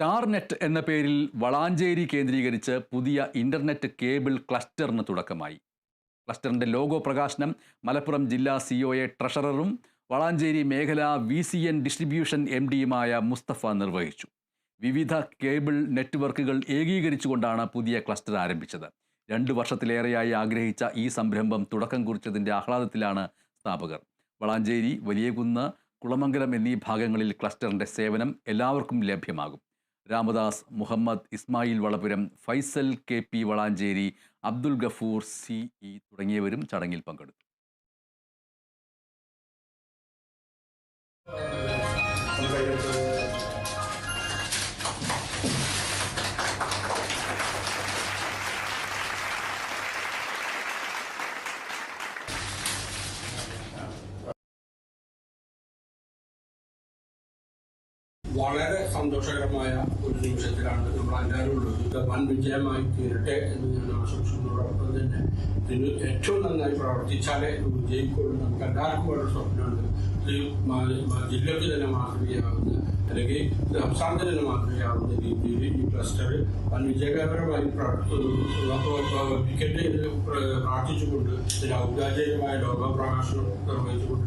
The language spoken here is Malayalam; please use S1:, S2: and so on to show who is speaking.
S1: ടാർനെറ്റ് എന്ന പേരിൽ വളാഞ്ചേരി കേന്ദ്രീകരിച്ച് പുതിയ ഇന്റർനെറ്റ് കേബിൾ ക്ലസ്റ്ററിന് തുടക്കമായി. ക്ലസ്റ്ററിന്റെ ലോഗോ പ്രകാശനം മലപ്പുറം ജില്ലാ സി സിഒഎ ട്രഷററും വളാഞ്ചേരി മേഖല V C N distribution M ഡിയുമായ Mustafa നിർവഹിച്ചു. വിവിധ കേബിൾ നെറ്റ്വർക്കുകൾ ഏകീകരിച്ചുകൊണ്ടാണ് പുതിയ ക്ലസ്റ്റർ ആരംഭിച്ചത്. രണ്ട് വർഷത്തിലേറെയായി ആഗ്രഹിച്ച ഈ സംരംഭം തുടക്കം കുറിച്ചതിന്റെ ആഹ്ലാദത്തിലാണ് സ്ഥാപകർ. വളാഞ്ചേരി വലിയകുന്ന് കുളമംഗലം എന്നീ ഭാഗങ്ങളിൽ ക്ലസ്റ്ററിന്റെ സേവനം എല്ലാവർക്കും ലഭ്യമാകും. Ramadas Muhammad Ismail Valapuram Faisal K P Valanchery Abdul Gafoor C E തുടങ്ങിയവരും ചടങ്ങിൽ പങ്കെടുത്തു.
S2: വളരെ സന്തോഷകരമായ ഒരു നിമിഷത്തിലാണ് നമ്മൾ എല്ലാവരും ഉള്ളത്. വൻ വിജയമായി തീരട്ടെ എന്ന് ഞാൻ ആശംസിക്കുന്നതോടൊപ്പം തന്നെ ഇതിന് ഏറ്റവും നന്നായി പ്രവർത്തിച്ചാലേ വിജയിക്കുള്ളൂ നമുക്ക് എല്ലാവർക്കും വളരെ സ്വപ്നമുണ്ട്. ജില്ലയ്ക്ക് തന്നെ മാതൃകയാകുന്ന അല്ലെങ്കിൽ സംസ്ഥാനത്തിന് തന്നെ മാതൃകയാകുന്ന രീതിയിൽ ഈ ക്ലസ്റ്റർ വൻ വിജയകരമായി പ്രവർത്തിക്കട്ടെ പ്രാർത്ഥിച്ചുകൊണ്ട് ഇതിന് ഔപചാരികമായ ലോകപ്രകാശനം നിർവഹിച്ചുകൊണ്ട്